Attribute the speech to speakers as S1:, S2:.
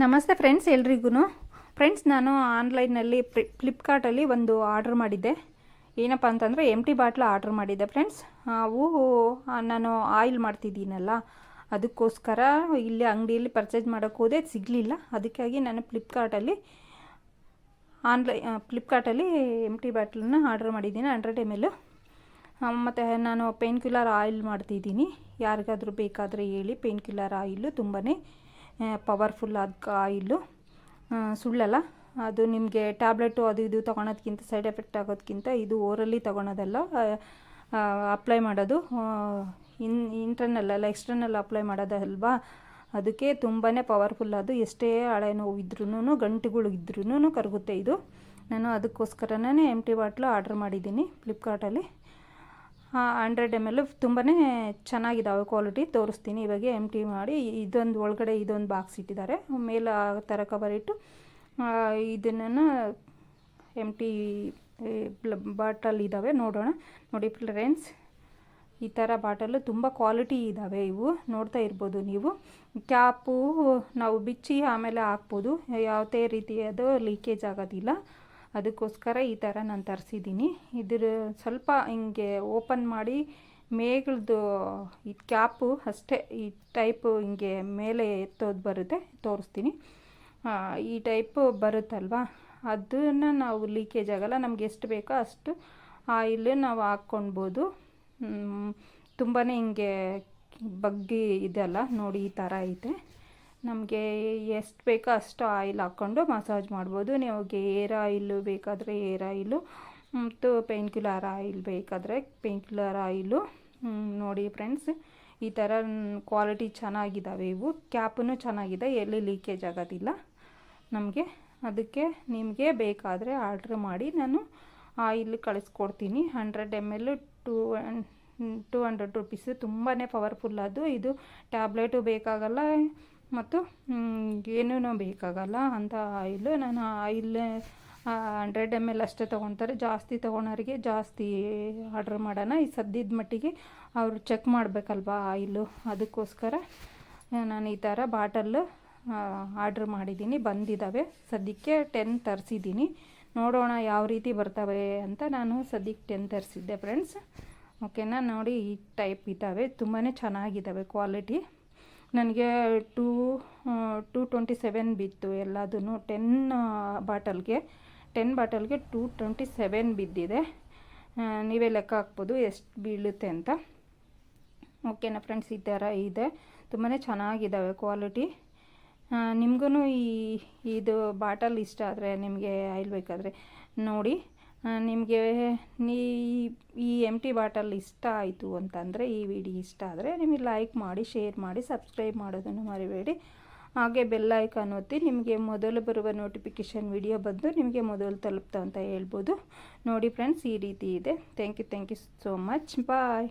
S1: ನಮಸ್ತೆ ಫ್ರೆಂಡ್ಸ್ ಎಲ್ರಿಗೂ ಫ್ರೆಂಡ್ಸ್ ನಾನು ಆನ್ಲೈನಲ್ಲಿ ಫ್ಲಿ ಫ್ಲಿಪ್ಕಾರ್ಟಲ್ಲಿ ಒಂದು ಆರ್ಡ್ರ್ ಮಾಡಿದ್ದೆ. ಏನಪ್ಪ ಅಂತಂದರೆ ಎಂ ಟಿ ಬಾಟ್ಲು ಆರ್ಡ್ರ್ ಮಾಡಿದ್ದೆ ಫ್ರೆಂಡ್ಸ್ ಅವು ನಾನು ಆಯಿಲ್ ಮಾಡ್ತಿದ್ದೀನಲ್ಲ, ಅದಕ್ಕೋಸ್ಕರ ಇಲ್ಲಿ ಅಂಗಡಿಯಲ್ಲಿ ಪರ್ಚೇಸ್ ಮಾಡೋಕ್ಕೆ ಹೋದೆ, ಸಿಗಲಿಲ್ಲ. ಅದಕ್ಕಾಗಿ ನಾನು ಫ್ಲಿಪ್ಕಾರ್ಟಲ್ಲಿ ಆನ್ಲೈ ಫ್ಲಿಪ್ಕಾರ್ಟಲ್ಲಿ ಎಂ ಟಿ ಬಾಟ್ಲನ್ನ ಆರ್ಡ್ರ್ ಮಾಡಿದ್ದೀನಿ ಹಂಡ್ರೆಡ್ ಎಂ ಎಲ್ ಮತ್ತು ನಾನು ಪೇನ್ ಕಿಲ್ಲರ್ ಆಯಿಲ್ ಮಾಡ್ತಿದ್ದೀನಿ. ಯಾರಿಗಾದರೂ ಬೇಕಾದರೆ ಹೇಳಿ ಪೇನ್ ಕಿಲ್ಲರ್ ಆಯಿಲು ತುಂಬಾ ಪವರ್ಫುಲ್ ಆದ ಆಯಿಲು ಸುಳ್ಳಲ್ಲ. ಅದು ನಿಮಗೆ ಟ್ಯಾಬ್ಲೆಟು ಅದು ಇದು ತೊಗೊಳೋದ್ಕಿಂತ ಸೈಡ್ ಎಫೆಕ್ಟ್ ಆಗೋದಕ್ಕಿಂತ ಇದು ಓರಲ್ಲಿ ತೊಗೊಳೋದಲ್ಲ. ಅಪ್ಲೈ ಮಾಡೋದು. ಇನ್ ಇಂಟರ್ನಲ್ ಅಲ್ಲ ಎಕ್ಸ್ಟರ್ನಲ್ ಅಪ್ಲೈ ಮಾಡೋದಲ್ವಾ ಅದಕ್ಕೆ ತುಂಬಾ ಪವರ್ಫುಲ್ ಅದು. ಎಷ್ಟೇ ಹಳೆ ನೋವು ಇದ್ರೂ ಗಂಟುಗಳು ಇದ್ರೂ ಕರಗುತ್ತೆ ಇದು. ನಾನು ಅದಕ್ಕೋಸ್ಕರನೇ ಎಂ ಟಿ ಬಾಟ್ಲು ಆರ್ಡ್ರ್ ಮಾಡಿದ್ದೀನಿ ಫ್ಲಿಪ್ಕಾರ್ಟಲ್ಲಿ ಹಂಡ್ರೆಡ್ ಎಂ ಎಲ್ ತುಂಬಾ ಚೆನ್ನಾಗಿದ್ದಾವೆ ಕ್ವಾಲಿಟಿ ತೋರಿಸ್ತೀನಿ. ಇವಾಗ ಎಂ ಟಿ ಮಾಡಿ ಇದೊಂದು ಒಳಗಡೆ ಇದೊಂದು ಬಾಕ್ಸ್ ಇಟ್ಟಿದ್ದಾರೆ. ಮೇಲೆ ಆ ಥರ ಕವರ್ ಇಟ್ಟು ಇದನ್ನು ಎಂ ಟಿ ಬಾಟಲ್ ಇದ್ದಾವೆ ನೋಡೋಣ. ನೋಡಿ ಫ್ರೆಂಡ್ಸ್ ಈ ಥರ ಬಾಟಲು ತುಂಬ ಕ್ವಾಲಿಟಿ ಇದ್ದಾವೆ ಇವು. ನೋಡ್ತಾ ಇರ್ಬೋದು ನೀವು. ಕ್ಯಾಪು ನಾವು ಬಿಚ್ಚಿ ಆಮೇಲೆ ಹಾಕ್ಬೋದು. ಯಾವುದೇ ರೀತಿಯದು ಲೀಕೇಜ್ ಆಗೋದಿಲ್ಲ. ಅದಕ್ಕೋಸ್ಕರ ಈ ಥರ ನಾನು ತರಿಸಿದ್ದೀನಿ. ಇದ್ರ ಸ್ವಲ್ಪ ಹಿಂಗೆ ಓಪನ್ ಮಾಡಿ ಮೇಗಳದ್ದು ಈ ಕ್ಯಾಪು ಅಷ್ಟೇ, ಈ ಟೈಪು ಹಿಂಗೆ ಮೇಲೆ ಎತ್ತೋದು ಬರುತ್ತೆ, ತೋರಿಸ್ತೀನಿ. ಈ ಟೈಪು ಬರುತ್ತಲ್ವಾ? ಅದನ್ನು ನಾವು ಲೀಕೇಜ್ ಆಗಲ್ಲ, ನಮ್ಗೆ ಎಷ್ಟು ಬೇಕೋ ಅಷ್ಟು ಆಯಿಲ್ ನಾವು ಹಾಕ್ಕೊಳ್ಬೋದು ತುಂಬಾ ಹಿಂಗೆ ಬಗ್ಗಿ ಇದೆಲ್ಲ ನೋಡಿ ಈ ಥರ ಐತೆ. ನಮಗೆ ಎಷ್ಟು ಬೇಕೋ ಅಷ್ಟು ಆಯಿಲ್ ಹಾಕ್ಕೊಂಡು ಮಸಾಜ್ ಮಾಡ್ಬೋದು. ನಿಮಗೆ ಏರ್ ಆಯಿಲು ಬೇಕಾದರೆ ಏರ್ ಆಯಿಲು ಮತ್ತು ಪೇನ್ ಕಿಲ್ಲರ್ ಆಯಿಲ್ ಬೇಕಾದರೆ ಪೇನ್ ಕಿಲ್ಲರ್ ಆಯಿಲು ನೋಡಿ ಫ್ರೆಂಡ್ಸ್ ಈ ಥರ ಕ್ವಾಲಿಟಿ ಚೆನ್ನಾಗಿದ್ದಾವೆ ಇವು. ಕ್ಯಾಪೂ ಚೆನ್ನಾಗಿದೆ, ಎಲ್ಲಿ ಲೀಕೇಜ್ ಆಗೋದಿಲ್ಲ. ನಮಗೆ ಅದಕ್ಕೆ ನಿಮಗೆ ಬೇಕಾದರೆ ಆರ್ಡ್ರ್ ಮಾಡಿ. ನಾನು ಆಯಿಲ್ ಕಳಿಸ್ಕೊಡ್ತೀನಿ. Hundred M L two two hundred rupees ತುಂಬಾ ಪವರ್ಫುಲ್ ಅದು. ಇದು ಟ್ಯಾಬ್ಲೆಟು ಬೇಕಾಗಲ್ಲ. ಮತ್ತು ಏನೂ ಬೇಕಾಗಲ್ಲ ಅಂಥ ಆಯಿಲ್ ನಾನು ಆಯಿಲ್ ಹಂಡ್ರೆಡ್ ಎಂ ಎಲ್ ಅಷ್ಟೇ ತೊಗೊತಾರೆ ಜಾಸ್ತಿ ತೊಗೊಳೋರಿಗೆ ಜಾಸ್ತಿ ಆರ್ಡ್ರ್ ಮಾಡೋಣ. ಈ ಸದ್ಯದ ಮಟ್ಟಿಗೆ ಅವರು ಚೆಕ್ ಮಾಡಬೇಕಲ್ವಾ ಆಯಿಲು ಅದಕ್ಕೋಸ್ಕರ ನಾನು ಈ ಥರ ಬಾಟಲ್ಲು ಆರ್ಡ್ರ್ ಮಾಡಿದ್ದೀನಿ. ಬಂದಿದ್ದಾವೆ ಸದ್ಯಕ್ಕೆ ಟೆನ್ ತರಿಸಿದ್ದೀನಿ. ನೋಡೋಣ ಯಾವ ರೀತಿ ಬರ್ತವೆ ಅಂತ ನಾನು ಸದ್ಯಕ್ಕೆ ಟೆನ್ ತರಿಸಿದ್ದೆ ಫ್ರೆಂಡ್ಸ್ ಓಕೆನಾ ನೋಡಿ, ಈ ಟೈಪ್ ಇದ್ದಾವೆ. ತುಂಬಾ ಚೆನ್ನಾಗಿದ್ದಾವೆ ಕ್ವಾಲಿಟಿ ನನಗೆ ಟೂ ಟೂ ಟ್ವೆಂಟಿ ಸೆವೆನ್ ಬಿತ್ತು ಎಲ್ಲದೂ ಟೆನ್ ಬಾಟಲ್ಗೆ ಟೆನ್ ಬಾಟಲ್ಗೆ ಟೂ ಟ್ವೆಂಟಿ ಸೆವೆನ್ ಬಿದ್ದಿದೆ ನೀವೇ ಲೆಕ್ಕ ಹಾಕ್ಬೋದು ಎಷ್ಟು ಬೀಳುತ್ತೆ ಅಂತ. ಓಕೆನಾ ಫ್ರೆಂಡ್ಸ್, ಈ ಥರ ಇದೆ. ತುಂಬಾ ಚೆನ್ನಾಗಿದ್ದಾವೆ ಕ್ವಾಲಿಟಿ. ನಿಮಗೂ ಈ, ಇದು ಬಾಟಲ್ ಇಷ್ಟ ಆದರೆ ನಿಮಗೆ ಆಯಿಲ್ ಬೇಕಾದರೆ ನೋಡಿ. ನಿಮಗೆ ನೀ ಈ ಎಂ ಟಿ ಬಾಟಲ್ ಇಷ್ಟ ಆಯಿತು ಅಂತಂದರೆ ಈ ವಿಡಿಯೋ ಇಷ್ಟ ಆದರೆ ನಿಮಗೆ ಲೈಕ್ ಮಾಡಿ ಶೇರ್ ಮಾಡಿ ಸಬ್ಸ್ಕ್ರೈಬ್ ಮಾಡೋದನ್ನು ಮರಿಬೇಡಿ. ಹಾಗೆ ಬೆಲ್ ಐಕಾನ್ ಒತ್ತಿ ನಿಮಗೆ ಮೊದಲು ಬರುವ ನೋಟಿಫಿಕೇಷನ್ ವಿಡಿಯೋ ಬಂದು ನಿಮಗೆ ಮೊದಲು ತಲುಪ್ತಾ ಅಂತ ಹೇಳ್ಬೋದು. ನೋಡಿ ಫ್ರೆಂಡ್ಸ್ ಈ ರೀತಿ ಇದೆ. Thank you thank you so much bye